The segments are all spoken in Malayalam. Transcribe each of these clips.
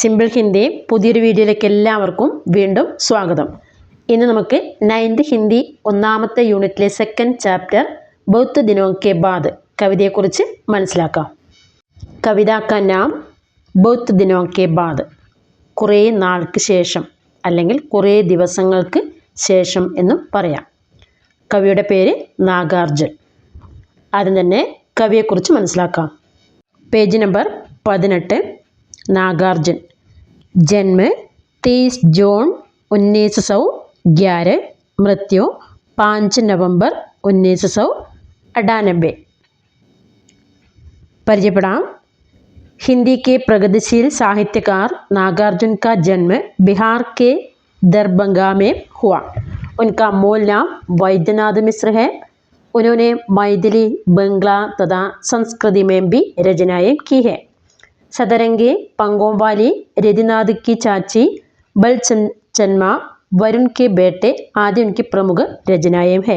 സിമ്പിൾ ഹിന്ദി പുതിയൊരു വീഡിയോയിലേക്ക് എല്ലാവർക്കും വീണ്ടും സ്വാഗതം. ഇന്ന് നമുക്ക് നയൻത് ഹിന്ദി ഒന്നാമത്തെ യൂണിറ്റിലെ സെക്കൻഡ് ചാപ്റ്റർ ബൗദ്ധ ദിനോ കെ ബാദ് കവിതയെക്കുറിച്ച് മനസ്സിലാക്കാം. കവിത കനാം നാം ബൗത്ത് ദിനോ കെ ബാദ്. കുറേ നാൾക്ക് ശേഷം അല്ലെങ്കിൽ കുറേ ദിവസങ്ങൾക്ക് ശേഷം എന്നും പറയാം. കവിയുടെ പേര് നാഗാർജുൻ. ആദ്യം തന്നെ കവിയെക്കുറിച്ച് മനസ്സിലാക്കാം. പേജ് നമ്പർ പതിനെട്ട് नागार्जुन जन्म तेईस जून उन्नीस सौ ग्यारह मृत्यु पाँच नवंबर उन्नीस सौ अठानबे परिचयपड़ाम हिंदी के प्रगतिशील साहित्यकार नागार्जुन का जन्म बिहार के दरभंगा में हुआ उनका मूल नाम वैद्यनाथ मिश्र है उन्होंने मैथिली बंगला तथा संस्कृति में भी रचनाएं की है ചതരംഗി പങ്കോംവാലി രതിനാഥ് കി ചാച്ചി ബൽ ചന്മ വരുൺ കെ ബേട്ടെ ആദ്യം ഉൻകി പ്രമുഖ രചനായം ഹെ.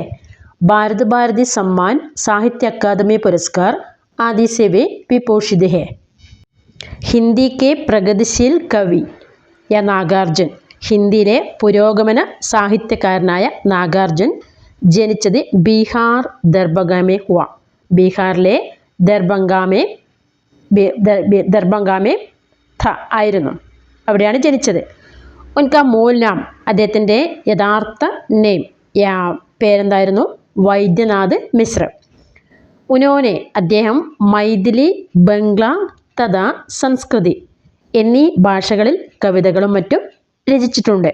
ഭാരത് ഭാരതി സമ്മാൻ സാഹിത്യ അക്കാദമി പുരസ്കാർ ആദി സെവെ പി പോഷിത് ഹെ. ഹിന്ദി കെ പ്രഗതിശീൽ കവി യ നാഗാർജുൻ. ഹിന്ദിയിലെ പുരോഗമന സാഹിത്യകാരനായ നാഗാർജുൻ ജനിച്ചത് ബീഹാർ ദർഭംഗാമെ ഹുവ. ബീഹാറിലെ ദർഭംഗാമെ ദർഭംഗാമെ ഥ ആയിരുന്നു. അവിടെയാണ് ജനിച്ചത്. ഉൻക മൂൽ അദ്ദേഹത്തിന്റെ യഥാർത്ഥ നെയിം പേരെന്തായിരുന്നു? വൈദ്യനാഥ് മിശ്ര. ഉനോനെ അദ്ദേഹം മൈഥിലി ബംഗ്ല തഥാ സംസ്കൃതി എന്നീ ഭാഷകളിൽ കവിതകളും മറ്റും രചിച്ചിട്ടുണ്ട്.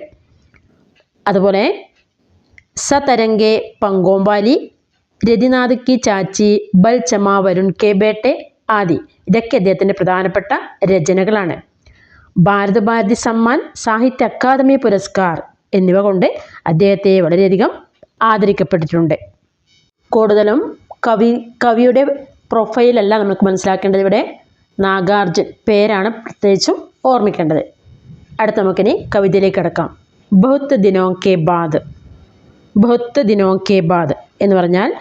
അതുപോലെ സതരംഗെ പങ്കോമ്പാലി രതിനാഥ് കി ചാച്ചി ബൽ ചമാ വരുൺ കെ ബേട്ടെ ആദി ഇതൊക്കെ അദ്ദേഹത്തിന്റെ പ്രധാനപ്പെട്ട രചനകളാണ്. ഭാരതഭാരതി സമ്മാൻ സാഹിത്യ അക്കാദമി പുരസ്കാർ എന്നിവ കൊണ്ട് അദ്ദേഹത്തെ വളരെയധികം ആദരിക്കപ്പെട്ടിട്ടുണ്ട്. കൂടുതലും കവി കവിയുടെ പ്രൊഫൈലല്ല നമുക്ക് മനസ്സിലാക്കേണ്ടത് ഇവിടെ. നാഗാർജുൻ പേരാണ് പ്രത്യേകിച്ചും ഓർമ്മിക്കേണ്ടത്. അടുത്ത നമുക്കിനി കവിതയിലേക്ക് കിടക്കാം. ബഹുത്ത് ദിനോ കെ ബാദ്. ബഹുത്ത് ദിനോ കെ ബാദ് എന്ന് പറഞ്ഞാൽ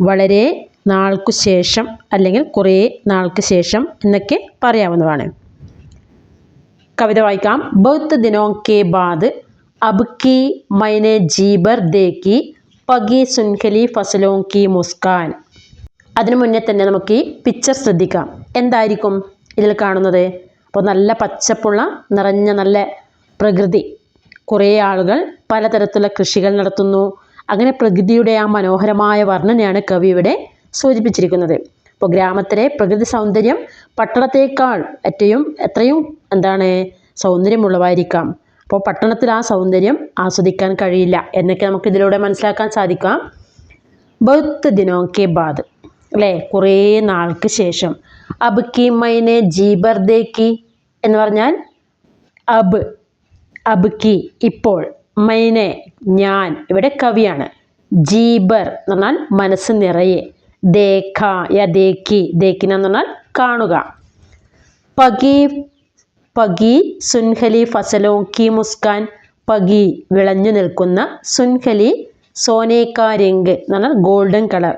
വളരെ നാൾക്കു ശേഷം അല്ലെങ്കിൽ കുറേ നാൾക്ക് ശേഷം എന്നൊക്കെ പറയാവുന്നതാണ്. കവിത വായിക്കാം. ബൗത്ത് ദിനോ കെ ബാദ്. അബ് കി മൈനെ ജീബർ ദേക്കി പഗി സുൻഖലി ഫസലോ കി മുസ്കാൻ. അതിനു മുന്നേ തന്നെ നമുക്ക് ഈ പിക്ചർ ശ്രദ്ധിക്കാം. എന്തായിരിക്കും ഇതിൽ കാണുന്നത്? അപ്പോൾ നല്ല പച്ചപ്പുള്ള നിറഞ്ഞ നല്ല പ്രകൃതി. കുറേ ആളുകൾ പലതരത്തിലുള്ള കൃഷികൾ നടത്തുന്നു. അങ്ങനെ പ്രകൃതിയുടെ ആ മനോഹരമായ വർണനയാണ് കവി ഇവിടെ സൂചിപ്പിച്ചിരിക്കുന്നത്. ഇപ്പോൾ ഗ്രാമത്തിലെ പ്രകൃതി സൗന്ദര്യം പട്ടണത്തേക്കാൾ ഏറ്റവും എത്രയും എന്താണ് സൗന്ദര്യമുള്ളവായിരിക്കാം അപ്പോൾ പട്ടണത്തിൽ ആ സൗന്ദര്യം ആസ്വദിക്കാൻ കഴിയില്ല എന്നൊക്കെ നമുക്ക് ഇതിലൂടെ മനസ്സിലാക്കാൻ സാധിക്കാം. ബൗത്ത് ദിനോ കെ ബാദ് അല്ലേ? കുറേ നാൾക്ക് ശേഷം. അബ് കി മൈനെ ജീബർ ദേക്കി എന്ന് പറഞ്ഞാൽ അബ് അബ് കി. ഇപ്പോൾ മൈനെ ഞാൻ ഇവിടെ കവിയാണ്. ജീബർ എന്ന് പറഞ്ഞാൽ മനസ്സ് നിറയെ. പറഞ്ഞാൽ കാണുക. പകി പകി സുൻഹലി ഫസലോ കി മുസ്കാൻ പകി വിളഞ്ഞു നിൽക്കുന്ന സുൻഹലി സോനേക്കാ രംഗ് എന്ന് പറഞ്ഞാൽ ഗോൾഡൻ കളർ.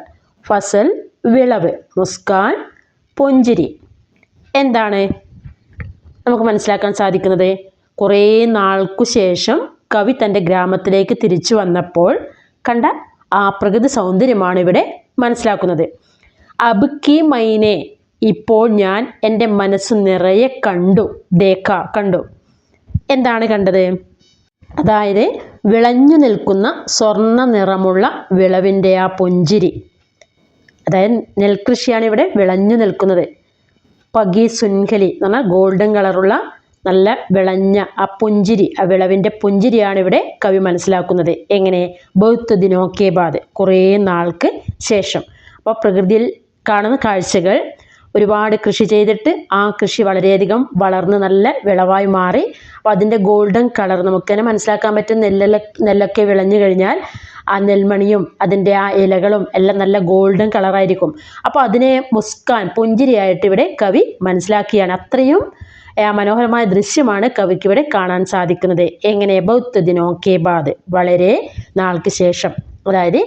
ഫസൽ വിളവ് മുസ്കാൻ പുഞ്ചിരി. എന്താണ് നമുക്ക് മനസ്സിലാക്കാൻ സാധിക്കുന്നത്? കുറേ നാൾക്കു ശേഷം കവി തന്റെ ഗ്രാമത്തിലേക്ക് തിരിച്ചു വന്നപ്പോൾ കണ്ട ആ പ്രകൃതി സൗന്ദര്യമാണ് ഇവിടെ മനസ്സിലാക്കുന്നത്. അബുക്കി മൈനെ ഇപ്പോൾ ഞാൻ എന്റെ മനസ്സ് നിറയെ കണ്ടു. ദേക്ക കണ്ടു. എന്താണ് കണ്ടത്? അതായത് വിളഞ്ഞു നിൽക്കുന്ന സ്വർണ നിറമുള്ള വിളവിന്റെ ആ പുഞ്ചിരി. അതായത് നെൽകൃഷിയാണ് ഇവിടെ വിളഞ്ഞു നിൽക്കുന്നത്. പഗി സുൻഖലി എന്ന് പറഞ്ഞാൽ ഗോൾഡൻ കളറുള്ള നല്ല വിളഞ്ഞ ആ പുഞ്ചിരി ആ വിളവിന്റെ പുഞ്ചിരിയാണ് ഇവിടെ കവി മനസ്സിലാക്കുന്നത്. എങ്ങനെ? ബൗത്ത് ദിനോക്കെ ബാദ് കുറേ നാൾക്ക് ശേഷം. അപ്പോൾ പ്രകൃതിയിൽ കാണുന്ന കാഴ്ചകൾ ഒരുപാട് കൃഷി ചെയ്തിട്ട് ആ കൃഷി വളരെയധികം വളർന്ന് നല്ല വിളവായി മാറി. അപ്പോൾ അതിന്റെ ഗോൾഡൻ കളർ നമുക്ക് തന്നെ മനസ്സിലാക്കാൻ പറ്റും. നെല്ല നെല്ലൊക്കെ വിളഞ്ഞു കഴിഞ്ഞാൽ ആ നെൽമണിയും അതിന്റെ ആ ഇലകളും എല്ലാം നല്ല ഗോൾഡൻ കളറായിരിക്കും അപ്പോൾ അതിനെ മുസ്കാൻ പുഞ്ചിരിയായിട്ട് ഇവിടെ കവി മനസ്സിലാക്കിയാണ്. അത്രയും മനോഹരമായ ദൃശ്യമാണ് കവിക്ക് ഇവിടെ കാണാൻ സാധിക്കുന്നത്. എങ്ങനെ? ബൗദ്ധ ദിനോ കെ ബാദ്. വളരെ നാൾക്ക് ശേഷം. അതായത്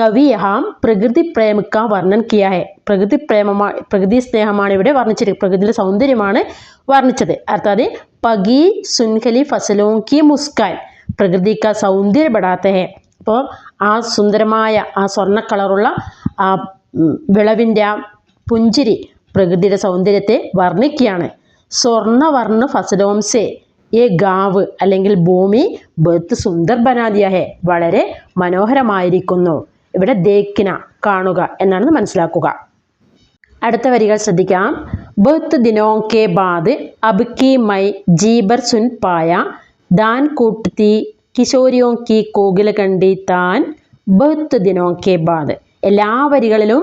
കവി യഹാം പ്രകൃതി പ്രേമിക്ക വർണൻ കിയാ ഹെ പ്രകൃതി പ്രേമമാ പ്രകൃതി സ്നേഹമാണ് ഇവിടെ വർണിച്ചിരിക്കുന്നത് പ്രകൃതിയുടെ സൗന്ദര്യമാണ് വർണിച്ചത്. അർത്ഥാത് പകി സുൻഖലി ഫസലോം കി മുസ്കാൻ. പ്രകൃതി കാ സൗന്ദര്യ ഹെ അപ്പോൾ ആ സുന്ദരമായ ആ സ്വർണ കളറുള്ള ആ വിളവിന്റെ ആ പുഞ്ചിരി പ്രകൃതിയുടെ സൗന്ദര്യത്തെ വർണിക്കുകയാണ്. സ്വർണവർണ ഫസലോംസേ ഈ ഗാവ് അല്ലെങ്കിൽ ഭൂമി ബത്ത് സുന്ദർ ബനാദിയാഹെ വളരെ മനോഹരമായിരിക്കുന്നു. ഇവിടെ ദേക്കിന കാണുക എന്നാണ് മനസ്സിലാക്കുക. അടുത്ത വരികൾ ശ്രദ്ധിക്കാം. ബത്ത് ദിനോ ബാദ് അബ്കി മൈ ജീബർ സുൻ പായ ദാൻ കൂട്ടി കിശോരിയോ കി കോകില കണ്ടി താൻ ബഹുത്ത് ദിനോ കെ ബാദ്. എല്ലാ വരികളിലും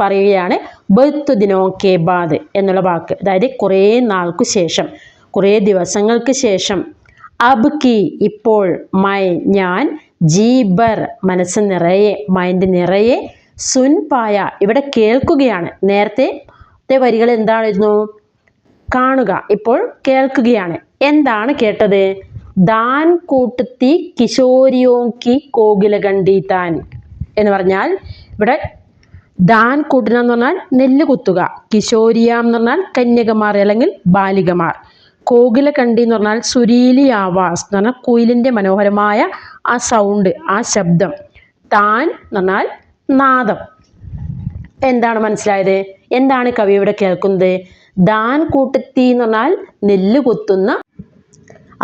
പറയുകയാണ് ബഹുത്ത് ദിനോ കെ ബാദ് എന്നുള്ള വാക്ക്. അതായത് കുറേ നാൾക്ക് ശേഷം കുറേ ദിവസങ്ങൾക്ക് ശേഷം. അബ് കി ഇപ്പോൾ മൈ ഞാൻ ജീബർ മനസ്സ് നിറയെ മൈൻഡ് നിറയെ സുൻ പായ. ഇവിടെ കേൾക്കുകയാണ്. നേരത്തെ ത്തെ വരികൾ എന്തായിരുന്നു കാണുക. ഇപ്പോൾ കേൾക്കുകയാണ്. എന്താണ് കേട്ടത്? ദാൻ കൂട്ടത്തി കിശോരിയോങ്കി കോകില കണ്ടി താൻ എന്ന് പറഞ്ഞാൽ ഇവിടെ ദാൻ കൂട്ടുക എന്ന് പറഞ്ഞാൽ നെല്ല് കുത്തുക കിശോരിയാം എന്ന് പറഞ്ഞാൽ കന്യകമാർ അല്ലെങ്കിൽ ബാലികമാർ. കോകില കണ്ടി എന്ന് പറഞ്ഞാൽ സുരീലി ആവാസ് എന്ന് പറഞ്ഞാൽ കുയിലിന്റെ മനോഹരമായ ആ സൗണ്ട് ആ ശബ്ദം. താൻ എന്ന് പറഞ്ഞാൽ നാദം. എന്താണ് മനസ്സിലായത്? എന്താണ് കവി ഇവിടെ കേൾക്കുന്നത്? ദാൻ കൂട്ടത്തി എന്ന് പറഞ്ഞാൽ നെല്ല് കുത്തുന്ന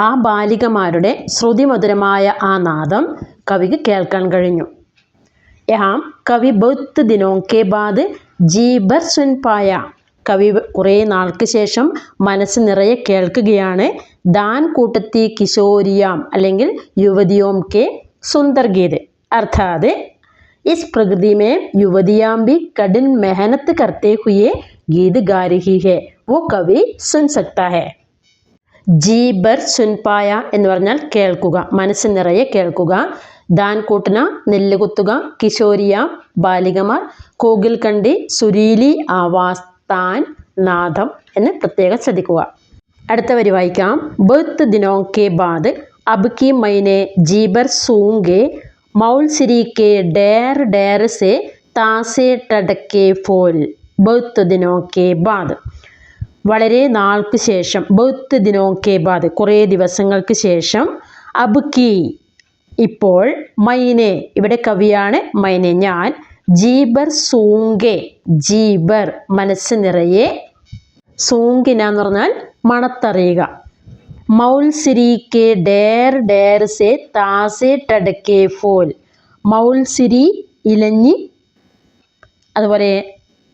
ആ ബാലികമാരുടെ ശ്രുതിമധുരമായ ആ നാദം കവിക്ക് കേൾക്കാൻ കഴിഞ്ഞു. യാം കവി ബൗത്ത് ദിനോക്കെ ബാദ് ജീബർ സുൻപായ കവി കുറേ നാൾക്ക് ശേഷം മനസ്സ് നിറയെ കേൾക്കുകയാണ്. ദാൻ കൂട്ടത്തി കിശോരിയാം അല്ലെങ്കിൽ യുവതിയോം കെ സുന്ദർ ഗീത്. അർത്ഥാത് ഇസ് പ്രകൃതിമേ യുവതിയാം ബി കഠിൻ മെഹനത്ത് കർത്തേ ഹുയേ ഗീത് ഗാ ഹെ. വോ കവി സുൻ സക്താ ജീബർ സുൻപായ എന്ന് പറഞ്ഞാൽ കേൾക്കുക മനസ്സ് നിറയെ കേൾക്കുക ദാൻകൂട്ടന നെല്ലുകുത്തുക നെല്ല് കുത്തുക കിശോരിയ ബാലികമാർ കോകിൽ കണ്ടി സുരീലി ആവാസ് താൻ നാദം എന്ന് പ്രത്യേകം ശ്രദ്ധിക്കുക. അടുത്ത വരി വായിക്കാം. ബർത്ത് ദിനോ കെ ബാദ് അബ് കി മൈനെ ജീബർ സൂങ്കെ മൗൽ സിരി കെ ഡേർ ഡേർ സെ താസെ ടടക്കെ ഫോൽ ബർത്ത് ദിനോ കെ ബാദ്. വളരെ നാൾക്ക് ശേഷം ബൗത്ത് ദിനോം കെ ബാദ് കുറേ ദിവസങ്ങൾക്ക് ശേഷം അബ് കി ഇപ്പോൾ മൈനെ ഇവിടെ കവിയാണ് മൈനെ. ഞാൻ ജീബർ സൂങ്കെ ജീബർ മനസ്സ് നിറയെ സൂങ്കിന എന്ന് പറഞ്ഞാൽ മണത്തറിയുക. മൗൽസിരി കെ ഡേർ ഡേർ സെ താസെ ടടക്കെ ഫോൽ. മൗൽസിരി ഇലഞ്ഞി അതുപോലെ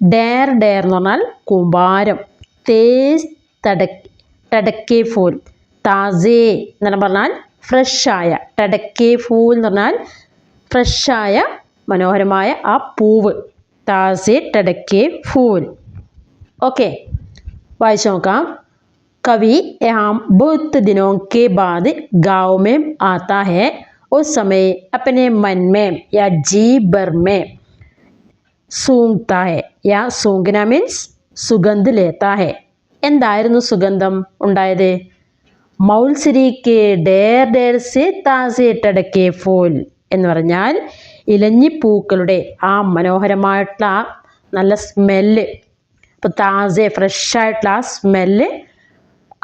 ഡേർ ഡേർ എന്ന് പറഞ്ഞാൽ കൂമ്പാരം. തേസ് തടക്ക് ടടക്കെ ഫൂൽ താസേ എന്ന് പറഞ്ഞാൽ ഫ്രഷായ ടടക്കെ ഫൂൽ എന്ന് പറഞ്ഞാൽ ഫ്രഷായ മനോഹരമായ ആ പൂവ് താസേ ടടക്കെ ഫൂൽ ഓക്കെ വായിച്ചു നോക്കാം कवि यहाँ बहुत दिनों के बाद गांव में आता है उस समय अपने मन में या जी भर में सूंघता है या सूंघना മീൻസ് സുഗന്ധ ലേത്താ ഹെ എന്തായിരുന്നു സുഗന്ധം ഉണ്ടായത്? മൗൽസിരിക്ക് ഡേർ ഡേർ സേ താസേട്ടടക്കെ ടടക്കെ ഫോൽ എന്ന് പറഞ്ഞാൽ ഇലഞ്ഞിപ്പൂക്കളുടെ ആ മനോഹരമായിട്ടുള്ള നല്ല സ്മെല്ല്. ഇപ്പോൾ താസെ ഫ്രഷായിട്ടുള്ള ആ സ്മെല്ല്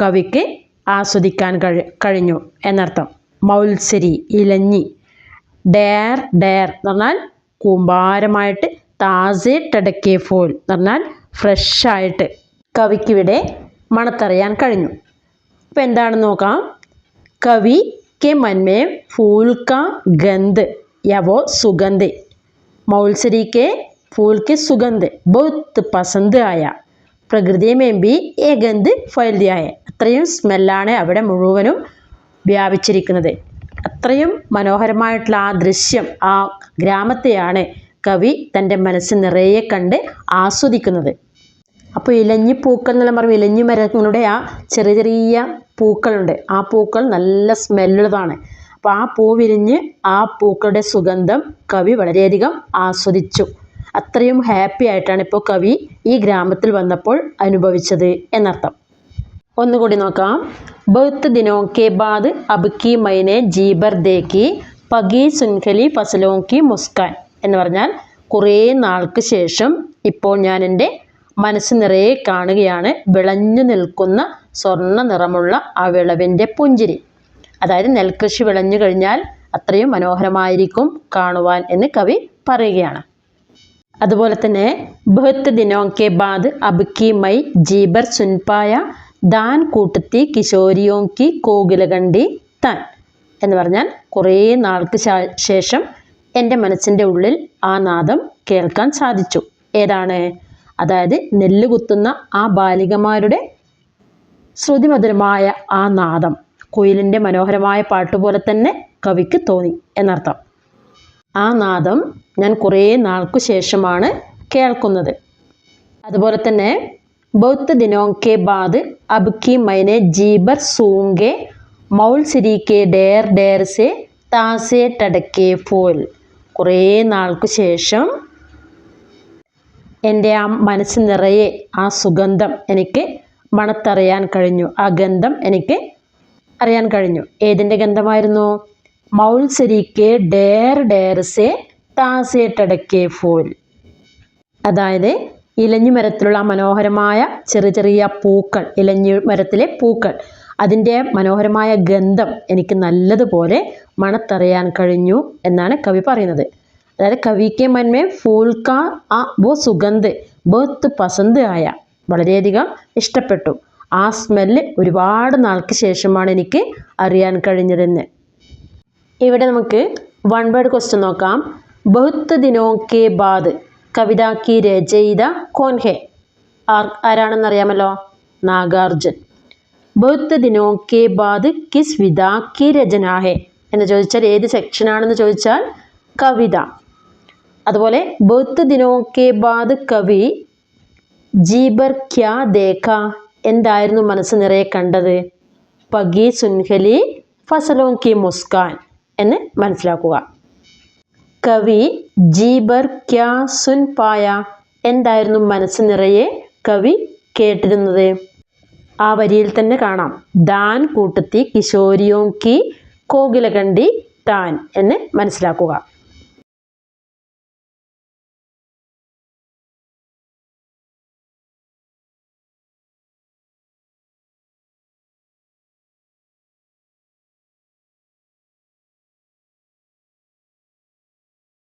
കവിക്ക് ആസ്വദിക്കാൻ കഴി കഴിഞ്ഞു എന്നർത്ഥം. മൗൽസരി ഇലഞ്ഞി ഡേർ ഡേർ എന്ന് പറഞ്ഞാൽ കൂമ്പാരമായിട്ട് താസെ ടടക്കെ ഫോൽ എന്ന് പറഞ്ഞാൽ ഫ്രഷായിട്ട് കവിക്കിവിടെ മണത്തറിയാൻ കഴിഞ്ഞു. ഇപ്പം എന്താണെന്ന് നോക്കാം. കവി കെ മന്മേ ഫൂൽക്ക ഗന്ധ് യവോ സുഗന്ധ്. മൗത്സരിക്ക് ഫൂൽക്ക് സുഗന്ധ് ബൗത്ത് പസന്ത് ആയ. പ്രകൃതിയെ മേമ്പി ഏ ഗന്ധ് ഫൈൽദിയായ. അത്രയും സ്മെല്ലാണ് അവിടെ മുഴുവനും വ്യാപിച്ചിരിക്കുന്നത്. അത്രയും മനോഹരമായിട്ടുള്ള ആ ദൃശ്യം ആ ഗ്രാമത്തെയാണ് കവി തന്റെ മനസ്സ് നിറയെ കണ്ട് ആസ്വദിക്കുന്നത്. അപ്പോൾ ഇലഞ്ഞി പൂക്കൾ എന്നെല്ലാം പറയും ഇലഞ്ഞി മരങ്ങളുടെ ആ ചെറിയ ചെറിയ പൂക്കളുണ്ട്. ആ പൂക്കൾ നല്ല സ്മെല്ലുള്ളതാണ്. അപ്പോൾ ആ പൂ വിരിഞ്ഞ് ആ പൂക്കളുടെ സുഗന്ധം കവി വളരെയധികം ആസ്വദിച്ചു. അത്രയും ഹാപ്പി ആയിട്ടാണ് ഇപ്പോൾ കവി ഈ ഗ്രാമത്തിൽ വന്നപ്പോൾ അനുഭവിച്ചത് എന്നർത്ഥം. ഒന്നുകൂടി നോക്കാം. ബൗത്ത് ദിനോ കെ ബാദ് അബ് കി മൈനെ ജീബർ ദേക്കി പഗി സുൻഖലി ഫസലോങ്കി മുസ്കാൻ. എന്ന് പറഞ്ഞാൽ കുറേ നാൾക്ക് ശേഷം ഇപ്പോൾ ഞാൻ എന്റെ മനസ്സ് നിറയെ കാണുകയാണ്. വിളഞ്ഞു നിൽക്കുന്ന സ്വർണ നിറമുള്ള ആ വിളവിന്റെ പുഞ്ചിരി. അതായത് നെൽകൃഷി വിളഞ്ഞു കഴിഞ്ഞാൽ അത്രയും മനോഹരമായിരിക്കും കാണുവാൻ എന്ന് കവി പറയുകയാണ്. അതുപോലെ തന്നെ ബഹത്ത് ദിനോ ബാദ് അബ്കി മൈ ജീബർ സുൻപായ ദാൻ കൂട്ടത്തി കിശോരിയോങ്കി കോകിലകണ്ടി താൻ എന്ന് പറഞ്ഞാൽ കുറേ നാൾക്ക് ശേഷം എന്റെ മനസ്സിന്റെ ഉള്ളിൽ ആ നാദം കേൾക്കാൻ സാധിച്ചു. ഏതാണ്? അതായത് നെല്ല് കുത്തുന്ന ആ ബാലികമാരുടെ ശ്രുതിമധുരമായ ആ നാദം കുയിലിന്റെ മനോഹരമായ പാട്ടുപോലെ തന്നെ കവിക്ക് തോന്നി എന്നർത്ഥം. ആ നാദം ഞാൻ കുറേ നാൾക്കു ശേഷമാണ് കേൾക്കുന്നത്. അതുപോലെ തന്നെ ബൗദ്ധ ദിനോ കെ ബാദ് അബ്കി മൈനെ ജീബർ സൂങ്കെ മൗൽ സിരി കെ ഡേർ ഡേർ സെ താസെ ടടക്കെ ഫോൽ കുറേ നാൾക്ക് ശേഷം എന്റെ ആ മനസ്സ് നിറയെ ആ സുഗന്ധം എനിക്ക് മണത്തറിയാൻ കഴിഞ്ഞു. ആ ഗന്ധം എനിക്ക് അറിയാൻ കഴിഞ്ഞു. ഏതിന്റെ ഗന്ധമായിരുന്നു? Mould സിരിക്കെ dare ഡേർസെ താസേട്ടടക്കെ താസെ ടടക്കെ ഫോൽ. അതായത് ഇലഞ്ഞു മരത്തിലുള്ള മനോഹരമായ ചെറിയ ചെറിയ പൂക്കൾ ഇലഞ്ഞു മരത്തിലെ പൂക്കൾ. അതിന്റെ മനോഹരമായ ഗന്ധം എനിക്ക് നല്ലതുപോലെ മണത്തറിയാൻ കഴിഞ്ഞു എന്നാണ് കവി പറയുന്നത്. അതായത് കവിക്ക് മന്മേ ഫൂൽ കാ ആ ബോ സുഗന്ധ് ബോത്ത് പസന്ത് ആയ വളരെയധികം ഇഷ്ടപ്പെട്ടു. ആ സ്മെല്ല് ഒരുപാട് നാൾക്ക് ശേഷമാണ് എനിക്ക് അറിയാൻ കഴിഞ്ഞതെന്ന്. ഇവിടെ നമുക്ക് വൺ വേർഡ് ക്വസ്റ്റ്യൻ നോക്കാം. ബഹുത്ത് ദിനോ കെ ബാദ് കവിതാക്കി രചയിത കോൻ ഹെ? ആർ ആരാണെന്നറിയാമല്ലോ നാഗാർജുൻ. ബഹുത്ത് ദിനോ കെ ബാദ് കിസ് വിതാക്കി കി രചന ഹെ? എന്ന് ചോദിച്ചാൽ ഏത് സെക്ഷനാണെന്ന് ചോദിച്ചാൽ കവിത. അതുപോലെ ബർത്ത് ദിനോ കെ ബാദ് കവി ജീബർ ക്യാ ദേഖ. എന്തായിരുന്നു മനസ്സ് നിറയെ കണ്ടത്? പഗി സുൻഹലി ഫസലോ കി മുസ്കാൻ എന്ന് മനസ്സിലാക്കുക. കവി ജീബർ ക്യാ സുൻ പായ. എന്തായിരുന്നു മനസ്സ് നിറയെ കവി കേട്ടിരുന്നത്? ആ വരിയിൽ തന്നെ കാണാം. ദാൻ കൂട്ടത്തി കിശോരിയോ കി കോകിലകണ്ടി താൻ എന്ന് മനസ്സിലാക്കുക.